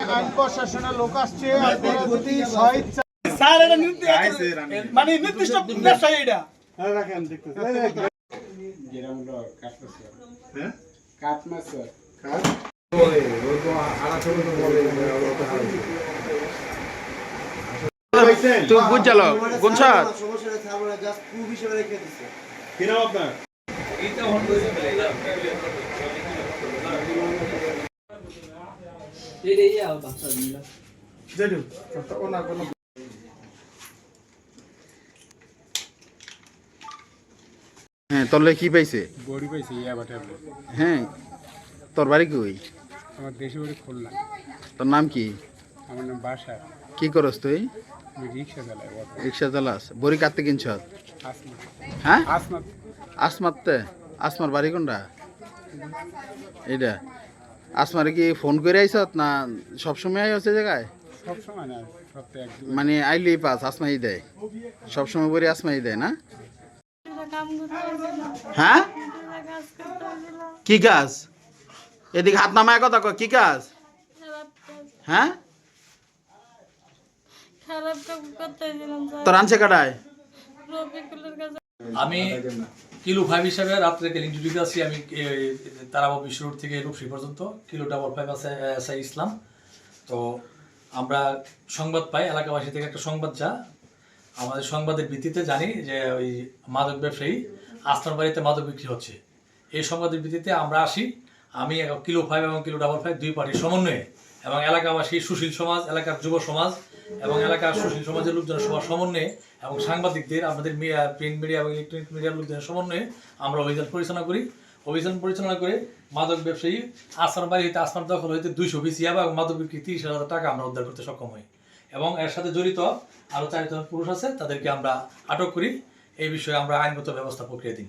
আইন প্রশাসনের লোক আসছে আপনারা যদি স্বেচ্ছা স্যার এটা মানে নির্দিষ্ট ব্যবসা এটা তুই বুঝ চালো হ্যাঁ কি পাইছে বড়ি পাইছি ইয়াবা ট্যাবলেট হ্যাঁ তোর বাড়ি কই আমার দেশে বাড়ি খুলনা তোর নাম কি আমার নাম বাসা কি করস তুই রিক্সা চালাই রিক্সা চালাস বড়ি কাটতে কিনছ হ্যাঁ আসমা আসমারতে আসমার বাড়ি কোনটা এইটা আসমারে কি ফোন করে আইসত না সবসময় আই আছে জায়গায়? মানে আইলেই পাস আসমাই দেয়। সবসময় বড়ি আসমাই দেয় না? হ্যাঁ? কি কাজ? এদিকে হাত নামায় কথা কি কাজ? হ্যাঁ? খারাপ কাজ করতে হয়েছিলাম স্যার তোর আনছে কাটায়? আমি কিলো ফাইভ হিসাবে রাত্রে কেলিং ডিউটিতে আছি আমি তারাবাব বিশ্ব রোড থেকে রূপসী পর্যন্ত। কিলো ডাবল ফাইভ আছে এস আই ইসলাম। তো আমরা সংবাদ পাই, এলাকাবাসী থেকে একটা সংবাদ যা। আমাদের সংবাদের ভিত্তিতে জানি যে ওই মাদক ব্যবসায়ী আস্থার বাড়িতে মাদক বিক্রি হচ্ছে। এই সংবাদের ভিত্তিতে আমরা আসি। আমি কিলো ফাইভ এবং কিলো ডাবল ফাইভ দুই পার্টির সমন্বয়ে এবং এলাকাবাসী, সুশীল সমাজ, এলাকার যুব সমাজ এবং এলাকার সুশীল সমাজের লোকজনের সবার সমন্বয়ে এবং সাংবাদিকদের আমাদের প্রিন্ট মিডিয়া এবং ইলেকট্রনিক মিডিয়ার লোকজনের সমন্বয়ে আমরা অভিযান পরিচালনা করি। অভিযান পরিচালনা করে মাদক ব্যবসায়ী আসমার বাড়ি হইতে আসমার দখল হইতে দুইশো বিশ ইয়াবা এবং মাদক বিক্রি তিরিশ হাজার টাকা আমরা উদ্ধার করতে সক্ষম হই। এবং এর সাথে জড়িত আরও চারিজন পুরুষ আছে তাদেরকে আমরা আটক করি। এই বিষয়ে আমরা আইনগত ব্যবস্থা প্রক্রিয়া দিই।